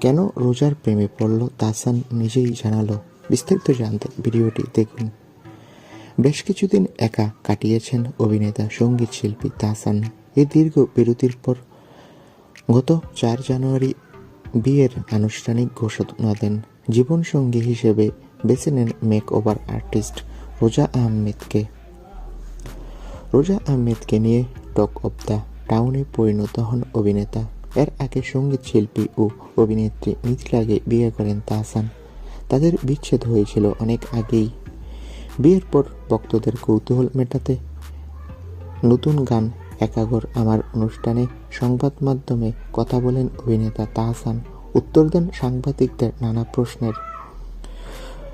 কেন রোজার প্রেমে পড়ল তাহসান নিজেই জানালো। বিস্তারিত জানতে ভিডিওটি দেখুন। বেশ কিছুদিন একা কাটিয়েছেন অভিনেতা সংগীত শিল্পী তাহসান। এই দীর্ঘ বিরতির পর গত চার জানুয়ারি বিয়ের আনুষ্ঠানিক ঘোষণা দেন। জীবনসঙ্গী হিসেবে বেছে নেন মেক ওভার আর্টিস্ট রোজা আহমেদকে। রোজা আহমেদকে নিয়ে টক অব দ্য টাউনে পরিণত হন অভিনেতা। এর আগে সংগীত শিল্পী ও অভিনেত্রী মিথিলাকে বিয়ে করেন তাহসান। তাদের বিচ্ছেদ হয়েছিল অনেক আগেই। বিয়ের পর ভক্তদের কৌতূহল মেটাতে নতুন গান, একাগর আমার অনুষ্ঠানে সংবাদ মাধ্যমে কথা বলেন অভিনেতা তাহসান। উত্তর দেন সাংবাদিকদের নানা প্রশ্নের।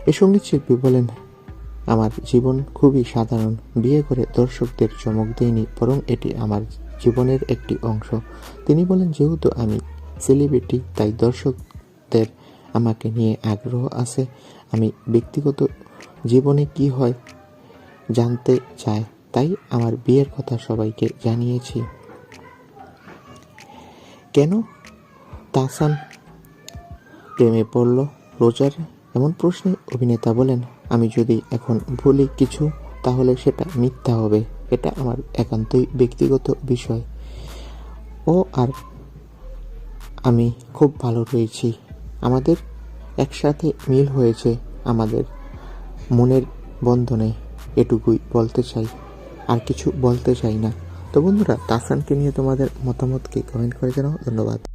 এ সংগীত শিল্পী বলেন, আমার জীবন খুবই সাধারণ। বিয়ে করে দর্শকদের চমক দেয়নি বরং এটি আমার জীবনের একটি অংশ। তিনি বলেন, যেহেতু আমি সেলিব্রিটি তাই দর্শকদের আমাকে নিয়ে আগ্রহ আছে। আমি ব্যক্তিগত জীবনে কি হয় জানতে চায় তাই আমার বিয়ের কথা সবাইকে জানিয়েছি। কেন তাসান প্রেমে পড়ল? রোজার এমন প্রশ্নে অভিনেতা বলেন, আমি যদি এখন বলি কিছু, তাহলে সেটা মিথ্যা হবে। এটা আমার একান্তই ব্যক্তিগত বিষয়। ও আর আমি খুব ভালো রয়েছি। আমাদের একসাথে মিল হয়েছে আমাদের মনের বন্ধনে। এটুকুই বলতে চাই। আর কিছু বলতে চাই না। তো বন্ধুরা তাসানকে নিয়ে তোমাদের মতামতকে কমেন্ট করে জানাও। ধন্যবাদ।